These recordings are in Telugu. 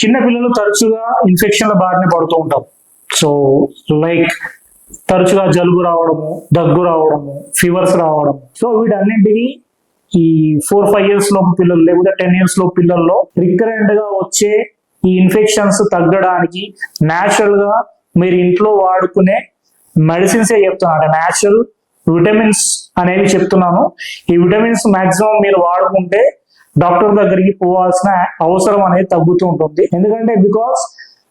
చిన్న పిల్లలు తరచుగా ఇన్ఫెక్షన్ల బారిన పడుతూ ఉంటాం సో లైక్ తరచుగా జలుబు రావడము దగ్గు రావడము ఫీవర్స్ రావడం. సో వీటన్నింటికి ఈ ఫోర్ ఫైవ్ ఇయర్స్లో పిల్లలు లేకపోతే టెన్ ఇయర్స్లో పిల్లల్లో రికరెంట్గా వచ్చే ఈ ఇన్ఫెక్షన్స్ తగ్గడానికి న్యాచురల్గా మీరు ఇంట్లో వాడుకునే మెడిసిన్సే చెప్తున్నాను. అంటే న్యాచురల్ విటమిన్స్ అనేవి చెప్తున్నాను. ఈ విటమిన్స్ మాక్సిమం మీరు వాడుకుంటే డాక్టర్ దగ్గరికి పోవాల్సిన అవసరం అనేది తగ్గుతూ ఉంటుంది. ఎందుకంటే బికాస్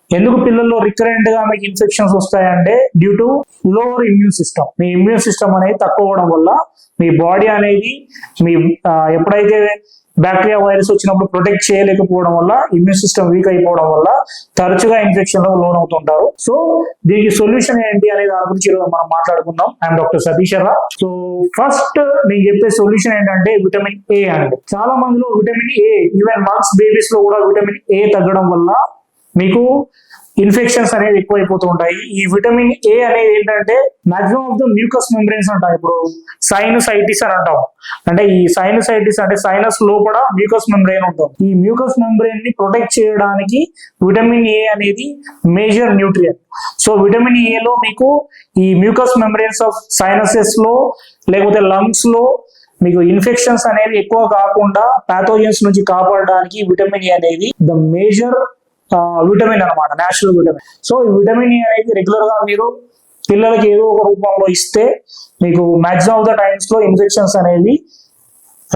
ఎందుకు పిల్లల్లో రికరెంట్గా మీకు ఇన్ఫెక్షన్స్ వస్తాయంటే due to lower immune system me immune system అనేది తక్కువ అవడం వల్ల మీ బాడీ అనేది మీ ఎప్పుడైతే బ్యాక్టీరియా వైరస్ వచ్చినప్పుడు ప్రొటెక్ట్ చేయలేకపోవడం వల్ల ఇమ్యూన్ సిస్టమ్ వీక్ అయిపోవడం వల్ల తరచుగా ఇన్ఫెక్షన్లో లోన్ అవుతుంటారు. సో దీనికి సొల్యూషన్ ఏంటి అనే దాని గురించి ఈరోజు మనం మాట్లాడుకుందాం. ఐఎమ్ డాక్టర్ సతీష్ రా సో ఫస్ట్ నేను చెప్పే సొల్యూషన్ ఏంటంటే విటమిన్ ఏ అండి. చాలా మందిలో విటమిన్ ఏ ఈవెన్ మంత్స్ బేబీస్లో కూడా విటమిన్ ఏ తగ్గడం వల్ల మీకు ఇన్ఫెక్షన్స్ అనేవి ఎక్కువైపోతూ ఉంటాయి. ఈ విటమిన్ ఏ అనేది ఏంటంటే maximum of the mucous membranes అంటాం ఇప్పుడు సైనసైటిస్ అని అంటాం. అంటే ఈ సైనసైటిస్ అంటే సైనస్ లోపల మ్యూకస్ మెంబ్రెయిన్ ఉంటుంది. ఈ మ్యూకస్ మెంబ్రెయిన్ని ప్రొటెక్ట్ చేయడానికి విటమిన్ ఏ అనేది major nutrient so vitamin A లో మీకు ఈ మ్యూకస్ మెంబ్రెయిన్స్ ఆఫ్ సైనసెస్లో లేకపోతే లంగ్స్లో మీకు ఇన్ఫెక్షన్స్ అనేవి ఎక్కువ కాకుండా పాథోజన్స్ నుంచి కాపాడడానికి విటమిన్ ఏ అనేది ద మేజర్ విటమిన్ అన్నమాట న్యాచురల్ విటమిన్ సో ఈ విటమిన్ ఏ అనేది రెగ్యులర్గా మీరు పిల్లలకి ఏదో ఒక రూపంలో ఇస్తే మీకు మాక్సిమం ఆఫ్ ద టైమ్స్లో ఇన్ఫెక్షన్స్ అనేవి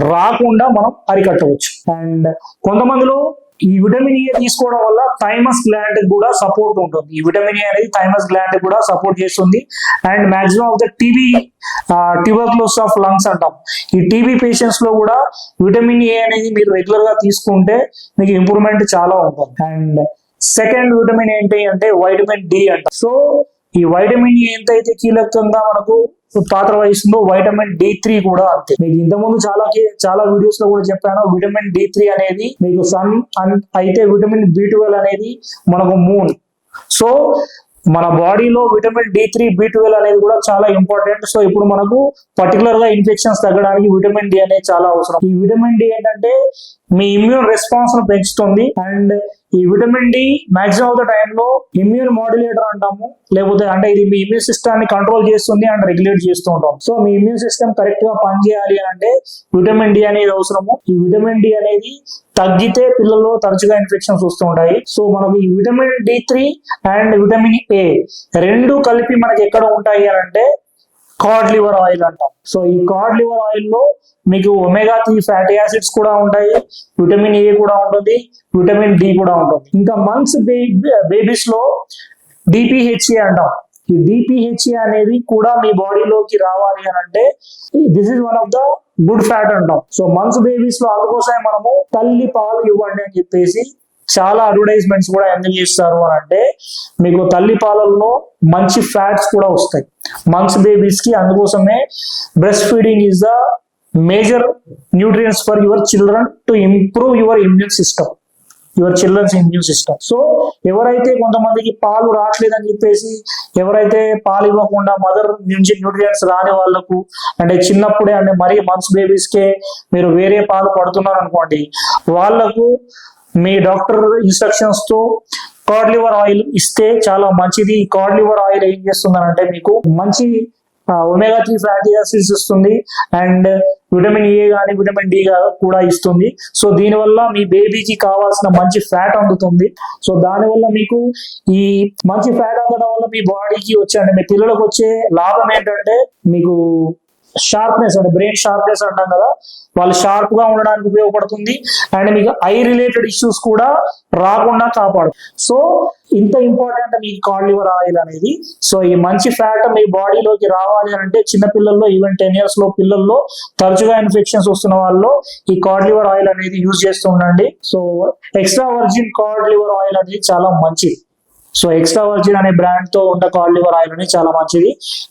రాకుండా మనం అరికట్టవచ్చు. అండ్ కొంతమందిలో ఈ విటమిన్ ఏ e తీసుకోవడం వల్ల థైమస్ గ్లాండ్ కూడా సపోర్ట్ ఉంటుంది. ఈ విటమిన్ ఏ e అనేది థైమస్ గ్లాండ్ కూడా సపోర్ట్ చేస్తుంది. And maximum of the TB tuberculosis of lungs అంటాం. ఈ టీబీ పేషెంట్స్లో కూడా విటమిన్ ఏ e అనేది మీరు రెగ్యులర్గా తీసుకుంటే మీకు ఇంప్రూవ్మెంట్ చాలా ఉంటుంది. అండ్ సెకండ్ విటమిన్ ఏంటి అంటే వైటమిన్ డి అంట. సో ఈ వైటమిన్ ఏ ఎంతైతే కీలకంగా మనకు పాత్ర వహిస్తుందో వైటమిన్ డి త్రీ కూడా అంతే. మీకు ఇంతకుముందు చాలా చాలా వీడియోస్లో కూడా చెప్పాను విటమిన్ డి త్రీ అనేది మీకు సన్ అయితే విటమిన్ బి ట్వెల్వ్ అనేది మనకు మూన్ సో మన బాడీలో vitamin D three B twelve అనేది కూడా చాలా ఇంపార్టెంట్ సో ఇప్పుడు మనకు పర్టికులర్గా ఇన్ఫెక్షన్స్ తగ్గడానికి విటమిన్ డి అనేది చాలా అవసరం. ఈ విటమిన్ డి ఏంటంటే మీ ఇమ్యూన్ రెస్పాన్స్ను పెంచుతుంది. అండ్ ఈ vitamin D maximum of the టైంలో ఇమ్యూన్ మాడ్యులేటర్ అంటాము. లేకపోతే అంటే ఇది మీ ఇమ్యూన్ సిస్టమ్ని కంట్రోల్ చేస్తుంది అండ్ రెగ్యులేట్ చేస్తూ ఉంటాం. సో మీ ఇమ్యూన్ సిస్టమ్ కరెక్ట్గా పనిచేయాలి అంటే విటమిన్ డి అనేది అవసరము. ఈ విటమిన్ డి అనేది తగ్గితే పిల్లల్లో తరచుగా ఇన్ఫెక్షన్స్ వస్తూ ఉంటాయి. సో మనకు ఈ vitamin D three and vitamin A రెండు కలిపి మనకి ఎక్కడ ఉంటాయి అని అంటే కార్డ్ లివర్ ఆయిల్ అంటాం. సో ఈ కార్డ్ లివర్ ఆయిల్లో మీకు ఒమేగా త్రీ ఫ్యాటీ యాసిడ్స్ కూడా ఉంటాయి విటమిన్ ఏ కూడా ఉంటుంది విటమిన్ డి కూడా ఉంటుంది. ఇంకా మంత్స్ బేబీస్లో డిపిహెచ్ఏ అంటాం. ఈ డిపిహెచ్ఏ అనేది కూడా మీ బాడీలోకి రావాలి అని అంటే this is one of the good fat అంటాం. సో మంత్స్ బేబీస్లో అందుకోసమే మనము తల్లి పాలు ఇవ్వండి అని చెప్పేసి చాలా అడ్వర్టైజ్మెంట్స్ కూడా ఎందుకు చేస్తారు అని అంటే మీకు తల్లి పాలల్లో మంచి ఫ్యాట్స్ కూడా వస్తాయి. మంక్స్ బేబీస్కి అందుకోసమే breastfeeding is the major nutrients for your children to improve your immune system your children's immune system so ఎవరైతే కొంతమందికి పాలు రావట్లేదని చెప్పేసి ఎవరైతే పాలు ఇవ్వకుండా మదర్ నుంచి న్యూట్రియన్స్ రాని వాళ్ళకు అంటే చిన్నప్పుడే అంటే మరీ మంత్స్ బేబీస్ కే మీరు వేరే పాలు పడుతున్నారు అనుకోండి వాళ్ళకు మీ డాక్టర్ ఇన్స్ట్రక్షన్స్తో కార్డ్ లివర్ ఆయిల్ ఇస్తే చాలా మంచిది. ఈ కార్డ్ లివర్ ఆయిల్ ఏం చేస్తుందనంటే మీకు మంచి ఒమేగా త్రీ ఫ్యాటీ యాసిడ్స్ ఇస్తుంది. అండ్ విటమిన్ ఏ కానీ విటమిన్ డి కూడా ఇస్తుంది. సో దీనివల్ల మీ బేబీకి కావాల్సిన మంచి ఫ్యాట్ అందుతుంది. సో దానివల్ల మీకు ఈ మంచి ఫ్యాట్ అందడం వల్ల మీ బాడీకి వచ్చే అంటే మీ పిల్లలకు వచ్చే లాభం ఏంటంటే మీకు షార్ప్నెస్ అంటే బ్రెయిన్ షార్ప్నెస్ అంటాం కదా. వాళ్ళు షార్ప్గా ఉండడానికి ఉపయోగపడుతుంది. అండ్ మీకు ఐ రిలేటెడ్ ఇష్యూస్ కూడా రాకుండా కాపాడు సో ఇంత ఇంపార్టెంట్ మీ కార్డ్ లివర్ ఆయిల్ అనేది. సో ఈ మంచి ఫ్యాట్ మీ బాడీలోకి రావాలి అని అంటే చిన్న పిల్లల్లో ఈవెన్ టెన్ ఇయర్స్లో పిల్లల్లో తరచుగా ఇన్ఫెక్షన్స్ వస్తున్న వాళ్ళు ఈ కార్డ్ లివర్ ఆయిల్ అనేది యూజ్ చేస్తూ ఉండండి. So extra virgin cod liver oil అనేది చాలా మంచిది. సో ఎక్స్ట్రా వర్జిన్ అనే బ్రాండ్తో ఉన్న కార్డ్ లివర్ ఆయిల్ అనేది చాలా మంచిది.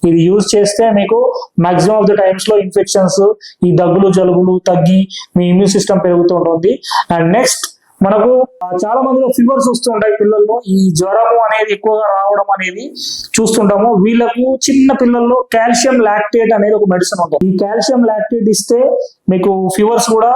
ఇది యూజ్ చేస్తే మీకు మాక్సిమం ఆఫ్ ద టైమ్స్లో ఇన్ఫెక్షన్స్ ఈ దగ్గులు జలుబులు తగ్గి మీ ఇమ్యూన్ సిస్టమ్ పెరుగుతూ ఉంటుంది. అండ్ నెక్స్ట్ మనకు చాలా మందిలో ఫీవర్స్ వస్తుంటాయి పిల్లల్లో. ఈ జ్వరము అనేది ఎక్కువగా రావడం అనేది చూస్తుంటాము. వీళ్ళకు చిన్న పిల్లల్లో కాల్షియం లాక్టేట్ అనేది ఒక మెడిసిన్ ఉంటుంది. ఈ కాల్షియం లాక్టేట్ ఇస్తే మీకు ఫీవర్స్ కూడా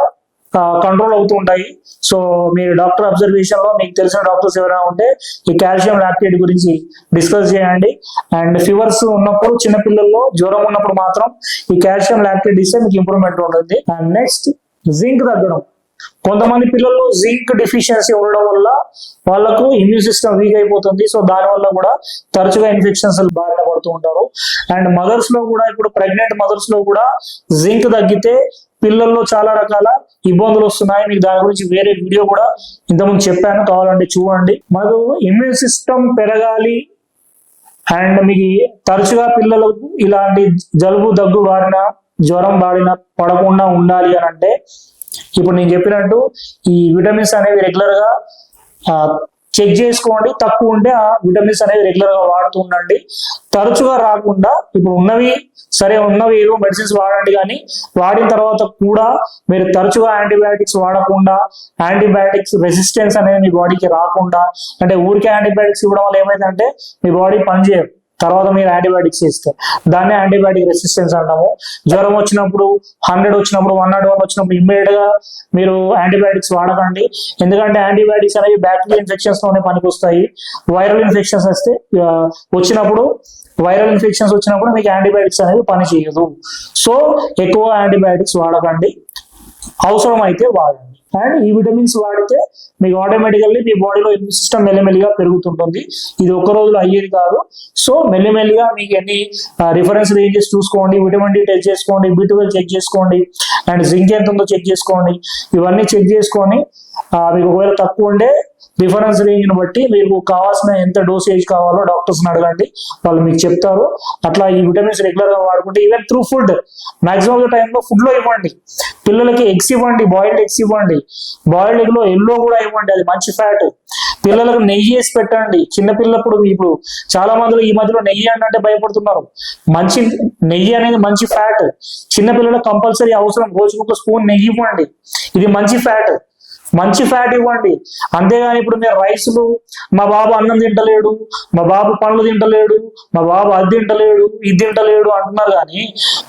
కంట్రోల్ అవుతూ ఉంటాయి. సో మీరు డాక్టర్ అబ్జర్వేషన్లో మీకు తెలిసిన డాక్టర్స్ ఎవరైనా ఉంటే ఈ కాల్షియం లాక్టేట్ గురించి డిస్కస్ చేయండి. అండ్ ఫీవర్స్ ఉన్నప్పుడు చిన్న పిల్లల్లో జ్వరం ఉన్నప్పుడు మాత్రం ఈ కాల్షియం లాక్టేట్ ఇస్తే మీకు ఇంప్రూవ్మెంట్ ఉంటుంది. అండ్ నెక్స్ట్ జింక్ తగ్గడం. కొంతమంది పిల్లల్లో జింక్ డిఫిషియన్సీ ఉండడం వల్ల వాళ్ళకు ఇమ్యూన్ సిస్టమ్ వీక్ అయిపోతుంది. సో దాని వల్ల కూడా తరచుగా ఇన్ఫెక్షన్స్ బారిన పడుతూ ఉంటారు. అండ్ మదర్స్లో కూడా ఇప్పుడు ప్రెగ్నెంట్ మదర్స్లో కూడా జింక్ తగ్గితే పిల్లల్లో చాలా రకాల ఇబ్బందులు వస్తున్నాయి. మీకు దాని గురించి వేరే వీడియో కూడా ఇంతకుముందు చెప్పాను. కావాలంటే చూడండి. మనకు ఇమ్యూన్ సిస్టమ్ పెరగాలి అండ్ మీకు తరచుగా పిల్లలకు ఇలాంటి జలుబు దగ్గు బారిన జ్వరం బారిన పడకుండా ఉండాలి అని అంటే ఇప్పుడు నేను చెప్పినట్టు ఈ విటమిన్స్ అనేవి రెగ్యులర్గా చెక్ చేసుకోండి. తక్కువ ఉంటే ఆ విటమిన్స్ అనేవి రెగ్యులర్గా వాడుతూ ఉండండి. తరచుగా రాకుండా ఇప్పుడు ఉన్నవి సరే ఉన్నవి ఏదో మెడిసిన్స్ వాడండి కానీ వాడిన తర్వాత కూడా మీరు తరచుగా యాంటీబయాటిక్స్ వాడకుండా యాంటీబయాటిక్స్ రెసిస్టెన్స్ అనేది మీ బాడీకి రాకుండా అంటే ఊరికే యాంటీబయాటిక్స్ ఇవ్వడం వల్ల ఏమైందంటే మీ బాడీ పనిచేయదు. తర్వాత మీరు యాంటీబయాటిక్స్ ఇస్తే దాన్ని యాంటీబయాటిక్ రెసిస్టెన్స్ అంటాము. జ్వరం వచ్చినప్పుడు హండ్రెడ్ వచ్చినప్పుడు వన్ నాట్ వన్ వచ్చినప్పుడు ఇమ్మీడియట్గా మీరు యాంటీబయాటిక్స్ వాడకండి. ఎందుకంటే యాంటీబయాటిక్స్ అనేవి బ్యాక్టీరియల్ ఇన్ఫెక్షన్స్లోనే పనికొస్తాయి. వైరల్ ఇన్ఫెక్షన్స్ వస్తే వచ్చినప్పుడు వైరల్ ఇన్ఫెక్షన్స్ వచ్చినప్పుడు మీకు యాంటీబయాటిక్స్ అనేవి పని చేయదు సో ఎక్కువ యాంటీబయాటిక్స్ వాడకండి. అవసరం అయితే వాడండి. అండ్ ఈ విటమిన్స్ వాడితే మీకు ఆటోమేటికల్లీ మీ బాడీలో ఇమ్యూన్ సిస్టమ్ మెల్లమెల్లిగా పెరుగుతుంటుంది. ఇది ఒక రోజులో అయ్యేది కాదు. సో మెల్లమెల్లిగా మీకు ఎన్ని రిఫరెన్స్ రేంజెస్ చూసుకోండి విటమిన్ డి టెస్ట్ చేసుకోండి బి ట్వెల్వ్ చెక్ చేసుకోండి అండ్ జింక్ ఎంత ఉందో చెక్ చేసుకోండి. ఇవన్నీ చెక్ చేసుకొని మీకు ఒకవేళ తక్కువ ఉండే రిఫరెన్స్ రేంజ్ని బట్టి మీకు కావాల్సిన ఎంత డోసేజ్ కావాలో డాక్టర్స్ని అడగండి. వాళ్ళు మీకు చెప్తారు. అట్లా ఈ విటమిన్స్ రెగ్యులర్గా వాడుకుంటే ఈవెన్ త్రూ ఫుడ్ మాక్సిమం టైంలో ఫుడ్లో ఇవ్వండి. పిల్లలకి ఎగ్స్ ఇవ్వండి బాయిల్డ్ ఎగ్స్ ఇవ్వండి. బాయిల్డ్ ఎగ్లో ఎల్లో కూడా ఇవ్వండి అది మంచి ఫ్యాట్ పిల్లలకు నెయ్యి వేసి పెట్టండి. చిన్న పిల్లప్పుడు ఇప్పుడు చాలా మందిలో ఈ మధ్యలో నెయ్యి అంటే భయపడుతున్నారు. మంచి నెయ్యి అనేది మంచి ఫ్యాట్ చిన్నపిల్లలకు కంపల్సరీ అవసరం. రోజుకు ఒక స్పూన్ నెయ్యి ఇవ్వండి. ఇది మంచి ఫ్యాట్ మంచి ఫ్యాట్ ఇవ్వండి. అంతేగాని ఇప్పుడు మీరు రైసులు మా బాబు అన్నం తింటలేడు మా బాబు పండ్లు తింటలేడు మా బాబు అది తింటలేడు ఇది తింటలేడు అంటున్నారు కానీ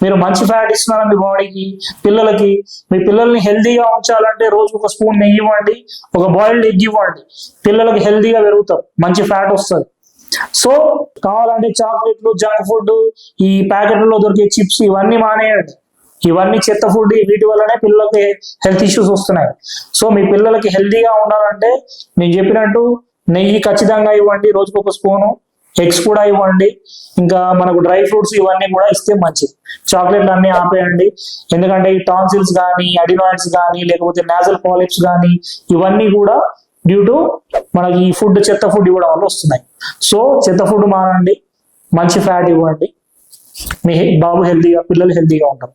మీరు మంచి ఫ్యాట్ ఇస్తున్నారు మీ బాడీకి పిల్లలకి. మీ పిల్లల్ని హెల్తీగా ఉంచాలంటే రోజు ఒక స్పూన్ నెయ్యి ఇవ్వండి ఒక బాయిల్డ్ ఎగ్ ఇవ్వండి. పిల్లలకి హెల్తీగా పెరుగుతారు మంచి ఫ్యాట్ వస్తుంది. సో కావాలంటే చాక్లెట్లు జంక్ ఫుడ్ ఈ ప్యాకెట్లో దొరికే చిప్స్ ఇవన్నీ మానేయండి. ఇవన్నీ చెత్త ఫుడ్ వీటి వల్లనే పిల్లలకి హెల్త్ ఇష్యూస్ వస్తున్నాయి. సో మీ పిల్లలకి హెల్తీగా ఉండాలంటే నేను చెప్పినట్టు నెయ్యి ఖచ్చితంగా ఇవ్వండి రోజుకు ఒక స్పూను ఎగ్స్ కూడా ఇవ్వండి ఇంకా మనకు డ్రై ఫ్రూట్స్ ఇవన్నీ కూడా ఇస్తే మంచిది. చాక్లెట్లు అన్ని ఆపేయండి. ఎందుకంటే ఈ టాన్సిల్స్ కానీ అడినాయిడ్స్ కానీ లేకపోతే నాజల్ పాలిప్స్ కానీ ఇవన్నీ కూడా డ్యూ టు మనకి ఈ ఫుడ్ చెత్త ఫుడ్ ఇవ్వడం వల్ల వస్తున్నాయి. సో చెత్త ఫుడ్ మానండి మంచి ఫ్యాట్ ఇవ్వండి. మీ బాబు హెల్తీగా పిల్లలు హెల్తీగా ఉంటారు.